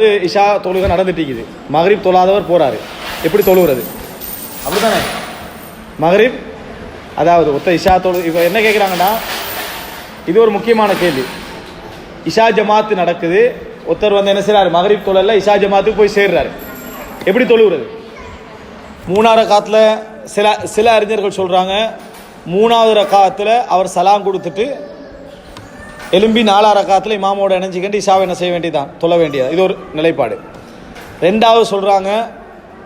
இது இஷா தொழுகை நடந்துட்டு இருக்குது. மகரீப் தொழாதவர் போறாரு. எப்படி தொழுகிறது அப்படிதானே மகரீப் அதாவது ஒத்த இஷா தொழு இப்போ என்ன கேட்குறாங்கன்னா இது ஒரு முக்கியமான கேள்வி. இஷா ஜமாத்து நடக்குது ஒருத்தர் வந்து என்ன செய்கிறாரு மகரீப் தொழல இஷா ஜமாத்துக்கு போய் சேர்றாரு. எப்படி தொழுகிறது மூணாவது காத்தில் சில சில அறிஞர்கள் சொல்கிறாங்க மூணாவது ரக்காத்தில் அவர் சலாம் கொடுத்துட்டு எலும்பி நாலா ரக்காத்தில் இமாமோட இணைஞ்சிக்கிட்டு இஷாவை என்ன செய்ய வேண்டியதான் சொல்ல வேண்டியது இது ஒரு நிலைப்பாடு. ரெண்டாவது சொல்கிறாங்க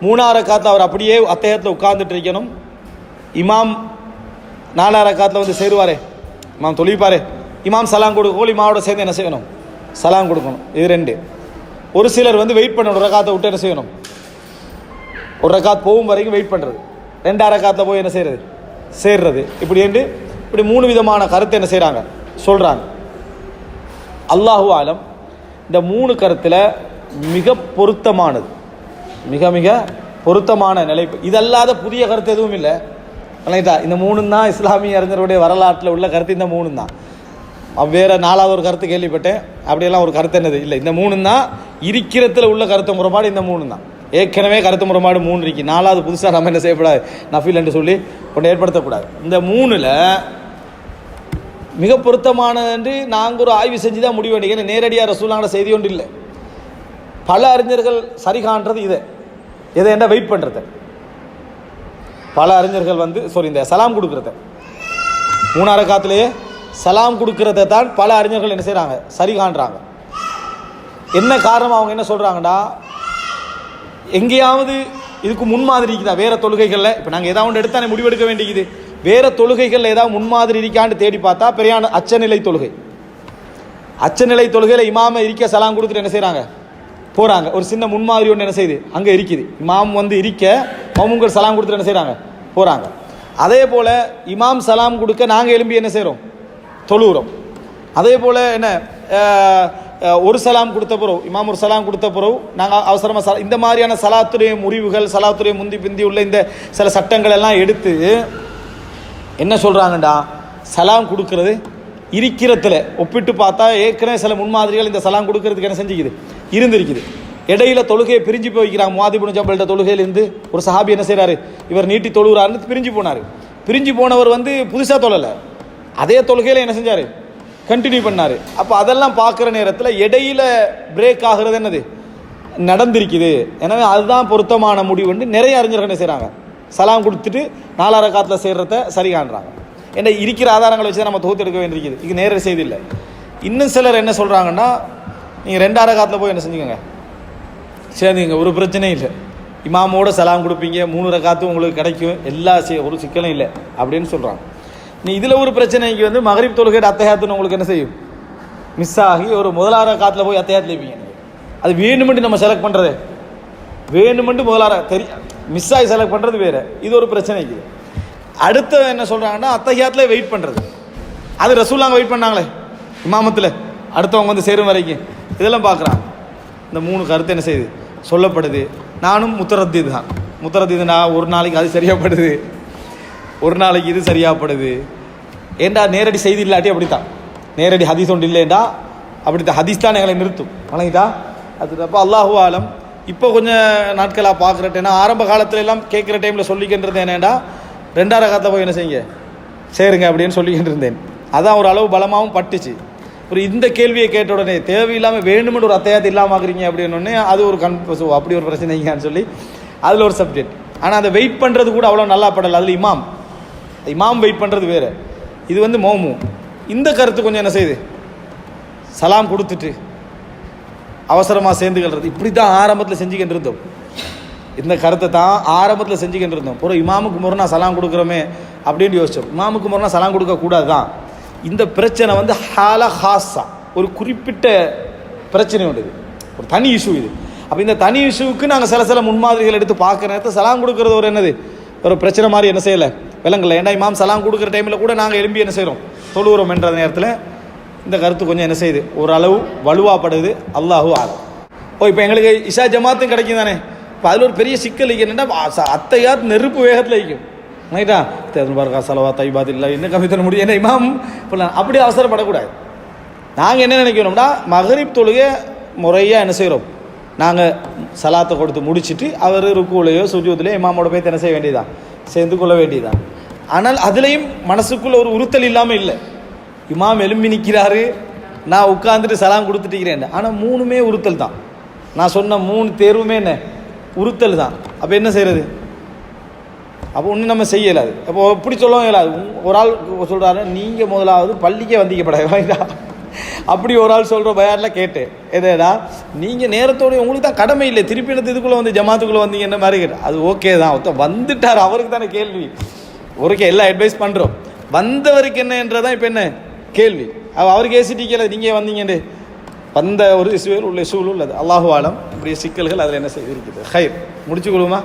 மூணாவது ரக்காத்தில் அவர் அப்படியே அத்தகத்தில் உட்கார்ந்துட்டு இருக்கணும். இமாம் நாலா ரக்காத்தில் வந்து சேருவாரே. இமாம் தொழிப்பாரே இமாம் சலாம் கொடுக்கோல் இமாவோட சேர்ந்து என்ன செய்யணும்? சலாம் கொடுக்கணும். இது ரெண்டு. ஒரு சிலர் வந்து வெயிட் பண்ணணும். ஒரு ரக்காத்தை விட்டு என்ன செய்யணும்? ஒரு ரக்காத் போகும் வரைக்கும் வெயிட் பண்ணுறது ரெண்டாயிரம் ரக்காத்தில் போய் என்ன செய்கிறது சேர்றது. இப்படி என்று இப்படி மூணு விதமான கருத்தை என்ன செய்கிறாங்க சொல்கிறாங்க அல்லாஹு ஆலம் இந்த மூணு கருத்தில் மிக பொருத்தமானது. மிக மிக பொருத்தமான நிலை. இதல்லாத புதிய கருத்து எதுவும் இல்லை. இந்த மூணு தான் இஸ்லாமிய அறிஞருடைய வரலாற்றில் உள்ள கருத்து இந்த மூணு தான். வேற நாலாவது ஒரு கருத்து கேள்விப்பட்டேன். அப்படியெல்லாம் ஒரு கருத்து என்னது? இல்லை இந்த மூணு தான் இருக்கிறதுல உள்ள கருத்து முறைப்பாடு இந்த மூணு தான். ஏற்கனவே கருத்து முறைப்பாடு மூணு இருக்கு. நாலாவது புதுசாக நம்ம என்ன செய்யக்கூடாது? நஃபீல் என்று சொல்லி ஒன்று ஏற்படுத்தக்கூடாது. இந்த மூணில் மிக பொருத்தமானது என்று நாங்கள் ஒரு ஆய்வு செஞ்சு தான் முடிவு வேண்டிய நேரடியாக ரசூலான செய்தி ஒன்று இல்லை. பல அறிஞர்கள் சரி காண்றது இதை. எதை என்ன வெயிட் பண்ணுறது பல அறிஞர்கள் வந்து சாரி இந்த சலாம் கொடுக்குறத. மூணாறு காத்துலேயே சலாம் கொடுக்கறத தான் பல அறிஞர்கள் என்ன செய்கிறாங்க சரி காண்றாங்க. என்ன காரணம் அவங்க என்ன சொல்கிறாங்கன்னா எங்கேயாவது இதுக்கு முன்மாதிரி இருக்குதா? வேறு தொழுகைகளில்? இப்போ நாங்கள் ஏதாவது ஒன்று எடுத்தானே முடிவெடுக்க வேண்டியது. வேற தொழுகைகளில் ஏதாவது முன்மாதிரி இருக்கான்னு தேடி பார்த்தா பெரியான அச்சநிலை தொழுகை. அச்சநிலை தொழுகையில் இமாம இருக்க சலாம் கொடுத்துட்டு என்ன செய்கிறாங்க போகிறாங்க ஒரு சின்ன முன்மாதிரி ஒன்று என்ன செய்யுது அங்கே இருக்குது. இமாம் வந்து இருக்க மமுங்கள் சலாம் கொடுத்துட்டு என்ன செய்கிறாங்க போகிறாங்க அதே போல் இமாம் சலாம் கொடுக்க நாங்கள் எலும்பி என்ன செய்கிறோம் தொழுகிறோம் அதே போல் என்ன ஒரு சலாம் கொடுத்த பிறகு இமாம் ஒரு சலாம் கொடுத்த பிறகு நாங்கள் அவசரமாக சலா இந்த மாதிரியான சலாத்துடைய முறிவுகள் சலாத்துடைய முந்தி பிந்தி உள்ள இந்த சில சட்டங்கள் எல்லாம் எடுத்து என்ன சொல்கிறாங்கடா சலாம் கொடுக்கறது இருக்கிறதுல. ஒப்பிட்டு பார்த்தா ஏற்கனவே சில முன்மாதிரிகள் இந்த சலாம் கொடுக்கறதுக்கு என்ன செஞ்சுக்குது? இருந்திருக்குது. இடையில தொழுகையை பிரிஞ்சு போய் வைக்கிறாங்க. மாதிபுன் ஜபல்கிட்ட தொழுகையிலேருந்து ஒரு சஹாபி என்ன செய்கிறாரு இவர் நீட்டி தொழுகிறாருன்னு பிரிஞ்சு போனார். பிரிஞ்சு போனவர் வந்து புதுசாக தொழலை. அதே தொழுகையில் என்ன செஞ்சார்? கண்டினியூ பண்ணார். அப்போ அதெல்லாம் பார்க்குற நேரத்தில் இடையில பிரேக் ஆகுறது என்னது? நடந்திருக்குது. எனவே அதுதான் பொருத்தமான முடிவுன்னு நிறைய அறிஞர்கள் என்ன செய்கிறாங்க சலாம் கொடுத்துட்டு நாலார காத்தில் செய்கிறத சரி காண்றாங்க. ஏன்னா இருக்கிற ஆதாரங்களை வச்சு தான் நம்ம தொகுத்து எடுக்க வேண்டியிருக்குது. இது நேர செய்தி இல்லை. இன்னும் சிலர் என்ன சொல்கிறாங்கன்னா நீங்கள் ரெண்டார காத்தில் போய் என்ன செஞ்சுக்கோங்க. சேர்ந்துங்க ஒரு பிரச்சனையும் இல்லை. இமாமோட சலாம் கொடுப்பீங்க மூணு ரகாத்தும் உங்களுக்கு கிடைக்கும். எல்லா ஒரு சிக்கலும் இல்லை அப்படின்னு சொல்கிறாங்க நீ இதில் ஒரு பிரச்சனைக்கு வந்து மகரிப் தொழுகையோட அத்தையாத்துன்னு உங்களுக்கு என்ன செய்யும்? மிஸ் ஆகி ஒரு முதலார காத்தில் போய் அத்தையாத்தில் இருப்பீங்க. அது வேணுமெண்டு நம்ம செலக்ட் பண்ணுறது வேணுமென்று முதலார தெரியும் மிஸ் ஆகி செலக்ட் பண்ணுறது வேறு. இது ஒரு பிரச்சனைக்கு. அடுத்த என்ன சொல்கிறாங்கன்னா அத்தகையாத்தில் வெயிட் பண்ணுறது அது ரசூலாங்க வெயிட் பண்ணாங்களே இமாமத்தில். அடுத்தவங்க வந்து சேரும் வரைக்கும். இதெல்லாம் பார்க்குறாங்க இந்த மூணு கருத்து என்ன செய்யுது? சொல்லப்படுது. நானும் முத்தரத்தி தான். முத்தரத்தீது நான் ஒரு நாளைக்கு அது சரியாகப்படுது ஒரு நாளைக்கு இது சரியாகப்படுது ஏண்டா நேரடி செய்தி இல்லாட்டி அப்படித்தான். நேரடி ஹதீஸ் ஒன்று இல்லைண்டா அப்படித்தான். ஹதீஸ் தான் எங்களை நிறுத்தும். வணங்கிட்டா? அது அப்போ அல்லாஹு ஆலம். இப்போ கொஞ்சம் நாட்களாக பார்க்குறட்டேன்னா ஆரம்ப காலத்துல எல்லாம் கேட்குற டைமில் சொல்லிக்கின்றது என்னென்னா ரெண்டாயிரம் காலத்தில் போய் என்ன செய்யுங்க? சேருங்க அப்படின்னு சொல்லிக்கிட்டு இருந்தேன் அதான் ஒரு அளவு பலமாகவும் பட்டுச்சு. ஒரு இந்த கேள்வியை கேட்ட உடனே தேவையில்லாமல் வேணுமென்று ஒரு அத்தையாத்து இல்லாமல் ஆக்குறீங்க அப்படின்னு அது ஒரு கன்ஃபஸ் அப்படி ஒரு பிரச்சனைங்கன்னு சொல்லி அதில் ஒரு சப்ஜெக்ட் ஆனால் அதை வெயிட் பண்ணுறது கூட அவ்வளோ நல்லா படலை. அதில் இமாம் இமாம் வெயிட் பண்ணுறது வேறு. இது வந்து மோமு. இந்த கருத்து கொஞ்சம் என்ன செய்யுது? சலாம் கொடுத்துட்டு அவசரமாக சேர்ந்துக்கிறது இப்படி தான் ஆரம்பத்தில் செஞ்சுக்கிட்டு இருந்தோம் இந்த கருத்தை தான் ஆரம்பத்தில் செஞ்சுக்கிட்டு இருந்தோம் ஒரு இமாமுக்கு முரணா சலாம் கொடுக்குறோமே அப்படின்னு யோசிச்சோம். இமாமுக்கு முரணா சலாம் கொடுக்கக்கூடாது தான் இந்த பிரச்சனை வந்து ஹால ஹாஸா ஒரு குறிப்பிட்ட பிரச்சனை உண்டு இது. ஒரு தனி இஷ்யூ இது. அப்போ இந்த தனி இஷ்யூவுக்கு நாங்கள் சில சில முன்மாதிரிகள் எடுத்து பார்க்குற நேரத்தில் சலாம் கொடுக்குறது ஒரு என்னது? ஒரு பிரச்சனை மாதிரி என்ன செய்யலை? விலங்கல. ஏன்னா இமாம் சலாம் கொடுக்குற டைமில் கூட நாங்கள் எழும்பி என்ன செய்கிறோம் தொழுகிறோம் என்ற நேரத்தில் இந்த கருத்து கொஞ்சம் என்ன செய்யுது? ஓரளவு வலுவாப்படுது. அல்லாஹூ ஆகும் ஓ இப்போ எங்களுக்கு இஷா ஜமாத்தும் கிடைக்கும் தானே இப்போ அதில் ஒரு பெரிய சிக்கல் என்னென்னா அத்தையார் நெருப்பு வேகத்தில் வைக்கும் ரைட்டா? தேர்தல் பாருக்கா செலவா தைபாத் இல்லை இன்னும் கம்மி தர முடியும்? என்ன இமாம்? இப்படிலாம். அப்படி அவசரப்படக்கூடாது. நாங்கள் என்ன நினைக்கிறோம்னா மகரிப் தொழுகை முறையாக என்ன செய்கிறோம் நாங்கள் சலாத்தை கொடுத்து முடிச்சுட்டு அவர் ருக்குலையோ சுஜூத்துலையோ இமாமோட போய் என்ன செய்ய வேண்டியதான் சேர்ந்து கொள்ள வேண்டியதான் ஆனால் அதுலேயும் மனசுக்குள்ளே ஒரு உறுத்தல் இல்லாமல் இல்லை. இமாம் எலும்பி நிற்கிறாரு நான் உட்காந்துட்டு சலாம் கொடுத்துட்டு ஆனால் மூணுமே உறுத்தல் தான். நான் சொன்ன மூணு தேர்வுமே என்ன? உறுத்தல் தான். அப்போ என்ன செய்கிறது அப்போ ஒன்றும் நம்ம செய்ய இயலாது அப்போ எப்படி சொல்லவும் இயலாது ஒரு ஆள் சொல்கிறாரு நீங்கள் முதலாவது பள்ளிக்கே வந்திக்கப்பட அப்படி ஒரு ஆள் சொல்கிற பயாரில் கேட்டேன். எதேடா நீங்கள் நேரத்தோட உங்களுக்கு தான் கடமை இல்லை. திருப்பி எனக்கு இதுக்குள்ளே வந்து ஜமாத்துக்குள்ளே வந்தீங்க என்ன மாதிரி கேட்டேன். அது ஓகே தான். ஒருத்தன் வந்துட்டார். அவருக்கு தானே கேள்வி. ஒருக்கே எல்லாம் அட்வைஸ் பண்ணுறோம் வந்தவருக்கு என்னன்றதான் இப்போ என்ன? கேள்வி. அவ- அவருக்கு ஏசிட்டிக்கல நீங்கள் வந்தீங்கன்னு? வந்த ஒரு இசுவேல் உள்ள இசுவில் உள்ளது. அல்லாஹு ஆலம். இப்படி சிக்கல்கள் அதில் என்ன செய்திருக்குது ஹைர். முடிச்சு கொள்ளுமா